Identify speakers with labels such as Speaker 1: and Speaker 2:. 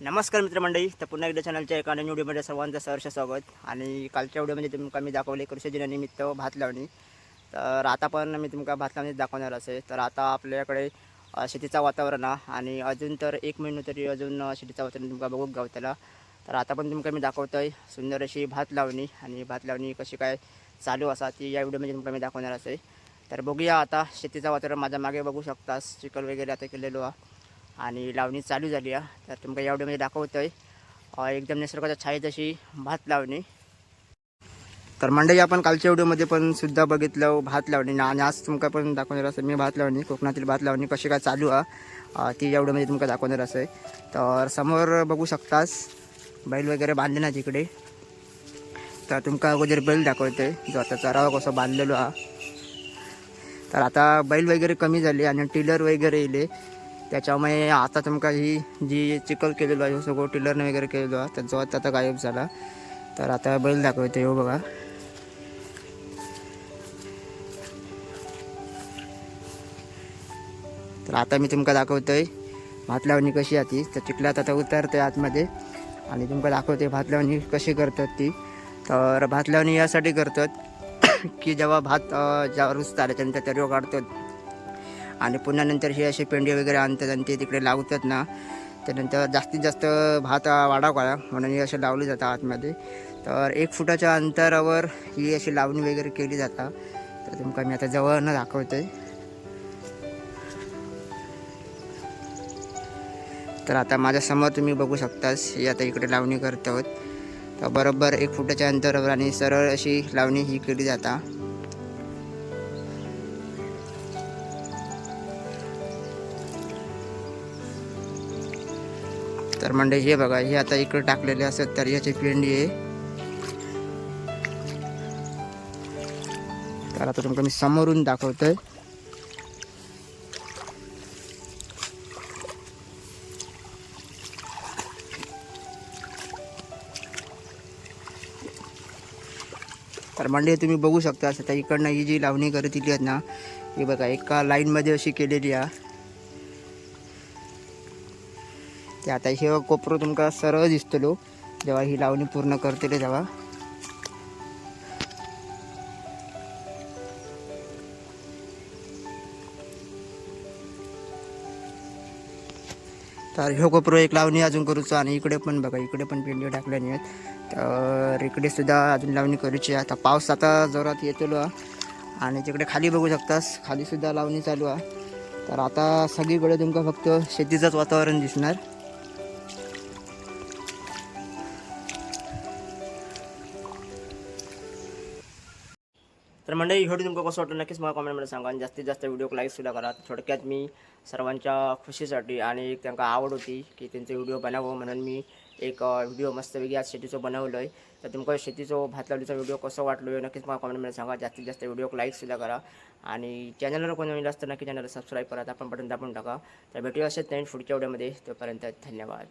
Speaker 1: नमस्कार मित्रमंडळी तर पुन्हा एकदा चॅनलच्या एका नवीन व्हिडिओमध्ये सर्वांचं सहर्ष स्वागत. आणि कालच्या व्हिडिओमध्ये तुमका मी दाखवले कृषी दिनानिमित्त भात लावणी. तर आता पण मी तुमका भात लावणी दाखवणार असे. तर आता आपल्याकडे शेतीचा वातावरण आहे आणि अजून तर एक महिनो तरी अजून शेतीचा वातावरण तुमका बघूक गावतला तर आता पण तुमका मी दाखवतोय सुंदर अशी भात लावणी. आणि भात लावणी कशी काय चालू असा ती या व्हिडिओमध्ये तुमका मी दाखवणार असे. तर बघूया आता शेतीचं वातावरण माझ्या मागे बघू शकतास चिखल वगैरे आता केलेलो आहे. आणि लावणी चालू झाली आहे. तर तुमका या व्हिडिओमध्ये दाखवतो आहे एकदम निसर्गाच्या छायेत अशी भात लावणी. तर मंडळी आपण कालच्या व्हिडिओमध्ये पण सुद्धा बघितलं भात लावणी. आणि आज तुमका पण दाखवणार असं मी भात लावणी कोकणातील भात लावणी कशी काय चालू आहे ती या व्हिडिओमध्ये तुमका दाखवणार असं तर समोर बघू शकतास बैल वगैरे बांधले ना तिकडे तर तुमका अगोदर बैल दाखवतोय जो आता चरावा कसं बांधलेलो हा तर आता बैल वगैरे कमी झाले आणि टिलर वगैरे येले त्याच्यामुळे आता तुमका ही जी चिखल केलेलो आहे सगळं टिलरने वगैरे केलेलो आहे त्याचा आता आता गायब झाला. तर आता बैल दाखवते हो बघा. तर आता मी तुमका दाखवतोय भात लावणी कशी आहे ती. तर चिखलात आता उतरते आतमध्ये. आणि तुमका दाखवते भात लावणी कशी करतात ती. तर भात लावणी यासाठी करतात की जेव्हा भात अं, जेव्हा रुजतात त्याच्यानंतर तरीव काढतात. आणि पुन्हा नंतर हे असे पेंडे वगैरे आणतात आणि ते तिकडे लावतात ना त्यानंतर जास्तीत जास्त भात वाढाव काळा म्हणून हे असे लावले जातात आतमध्ये. तर एक फुटाच्या अंतरावर ही अशी लावणी वगैरे केली जातात तर तुमका मी आता जवळनं दाखवतोय तर आता माझ्यासमोर तुम्ही बघू शकतास ही आता इकडे लावणी करत आहोत तर बरोबर एक फुटाच्या अंतरावर आणि सरळ अशी लावणी ही केली जाता. तर म्हणजे हे बघा हे आता इकडे टाकलेले असत तर याची पेंडी आहे. तर आता तुमका मी समोरून दाखवतोय. तर म्हणजे तुम्ही बघू शकता असं आता इकडनं ही जी लावणी करत आहेत ना ही बघा एका लाईनमध्ये अशी केलेली आहे. ते आता हे कोपरो तुमका सरळ दिसतलो. जेव्हा ही लावणी पूर्ण करतले तेव्हा. तर ह्यो कोपरो एक लावणी अजून करूचो आणि इकडे पण बघा इकडे पण पेंडी नाही आहेत तर इकडे सुद्धा अजून लावणी करूची आहे. आता पाऊस आता जोरात येतलो. आणि तिकडे खाली बघू शकतास खाली सुद्धा लावणी चालू आहे. तर आता सगळीकडे तुमका फक्त शेतीचंच वातावरण दिसणार. तर मंडळी व्हिडिओ तुमका कसं वाटलं? नक्कीच मला कॉमेंटमध्ये सांगा आणि जास्तीत जास्त व्हिडिओ लाईक सुद्धा करा. थोडक्यात मी सर्वांच्या खुशीसाठी आणि एक त्यांना आवड होती की त्यांचे व्हिडिओ बनावं म्हणून मी एक व्हिडिओ मस्तपैकी आज शेतीचं बनवलं आहे तर तुमका शेतीचं भात लावलीचा व्हिडिओ कसं वाटलो आहे नक्कीच मला कॉमेंटमध्ये सांगा. जास्तीत जास्त व्हिडिओ लाईक सुद्धा करा. आणि चॅनलवर कोणी नवीन असतं नक्की चॅनलला सबस्क्राईब करा. आपण बटन दाबून टाका. तर भेटूया असेच नाही पुढच्या व्हिडिओमध्ये तोपर्यंत धन्यवाद.